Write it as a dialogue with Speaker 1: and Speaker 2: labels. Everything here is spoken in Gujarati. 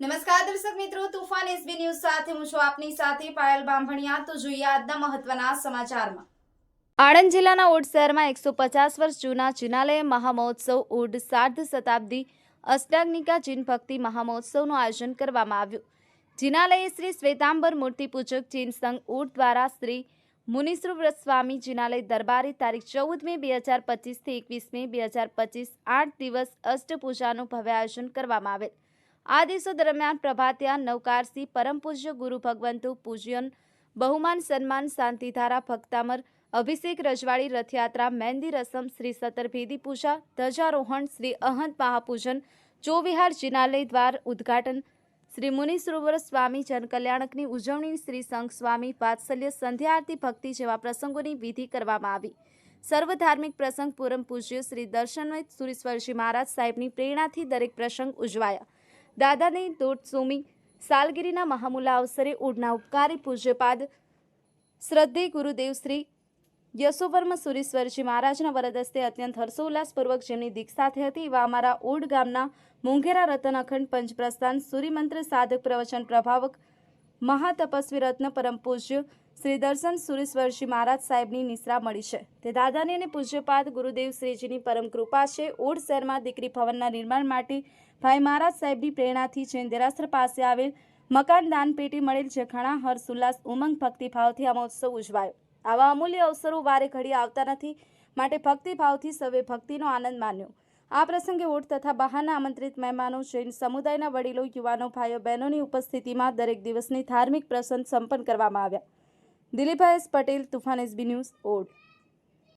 Speaker 1: નમસ્કાર દર્શક મિત્રો, તુફાન એસબી ન્યૂઝ સાથે હું છું આપની સાથે પાયલ બાંભણિયા. તો જોઈએ આજના મહત્વના સમાચારમાં.
Speaker 2: આણંદ જિલ્લાના ઓડ શહેરમાં એકસો પચાસ વર્ષ જૂના જિનાલય મહામહોત્સવ ઓડ સાર્ધ શતાબ્દી અષ્ટાગ્નિકા જીન ભક્તિ મહામહોત્સવનું આયોજન કરવામાં આવ્યું. જિનાલયે શ્રી શ્વેતાંબર મૂર્તિ પૂજક જૈન સંઘ ઓડ દ્વારા શ્રી મુનિશ્રુવ્રત સ્વામી જિનાલય દરબારે તારીખ ચૌદ મે બે હજાર પચીસથી એકવીસ મે બે હજાર પચીસ આઠ દિવસ અષ્ટપૂજાનું ભવ્ય આયોજન કરવામાં આવેલ. આ દિવસો દરમિયાન પ્રભાત્યા, નવકારસી, પરમ પૂજ્ય ગુરુ ભગવંતુ, પૂજ્યન, બહુમાન, સન્માન, શાંતિધારા, ભક્તામર, અભિષેક, રજવાડી, રથયાત્રા, મહેંદી રસમ, શ્રી સતરભેદી પૂજા, ધ્વજારોહણ, શ્રી અહંત મહાપૂજન, ચોવિહાર જિનાલય દ્વાર ઉદ્ઘાટન, શ્રી મુનિ સરોવર સ્વામી જનકલ્યાણકની ઉજવણી, શ્રી સંઘ સ્વામી વાત્સલ્ય સંધ્યા આરતી ભક્તિ જેવા પ્રસંગોની વિધિ કરવામાં આવી. સર્વ ધાર્મિક પ્રસંગ પૂરમ પૂજ્ય શ્રી દર્શનમય સુરેશ્વરજી મહારાજ સાહેબની પ્રેરણાથી દરેક પ્રસંગ ઉજવાયા. દાદાની દોઢસોમી સાલગીરીના મહામૂલા અવસરે ઉડના ઉપકારી પૂજ્યપાદ શ્રદ્ધે ગુરુદેવ શ્રી યશોવર્મ સુરેશ્વરજી મહારાજના વરદસ્તે અત્યંત હર્ષોલ્લાસપૂર્વક જેમની દીક્ષા થઈ હતી એવા અમારા ઓડ ગામના મુંગેરા રતન અખંડ પંચપ્રસ્થાન સૂર્યમંત્ર સાધક પ્રવચન પ્રભાવક મહાતપસ્વી રત્ન પરમ પૂજ્ય શ્રી દર્શન સુરેશ્વરજી મહારાજ સાહેબની નિશ્રા મળી છે. તે દાદાની અને પૂજ્યપાદ ગુરુદેવ શ્રીજીની પરમ કૃપા છે. ઓડ શહેરમાં દીકરી ભવનના નિર્માણ માટે ભાઈ મહારાજ સાહેબની પ્રેરણાથી જૈન દેરાસર પાસે આવેલ મકાન દાન પેટી મળેલ છે ઘણા હર્ષોલ્લાસ ઉમંગ ભક્તિભાવથી આ મહોત્સવ ઉજવાયો. આવા અમૂલ્ય અવસરો વારે ઘડી આવતા નથી, માટે ભક્તિભાવથી સૌએ ભક્તિનો આનંદ માન્યો. આ પ્રસંગે ઓટ તથા બહારના આમંત્રિત મહેમાનો, જૈન સમુદાયના વડીલો, યુવાનો, ભાઈઓ, બહેનોની ઉપસ્થિતિમાં દરેક દિવસની ધાર્મિક પ્રસંગ સંપન્ન કરવામાં આવ્યા. S Patel Toofan SB news Od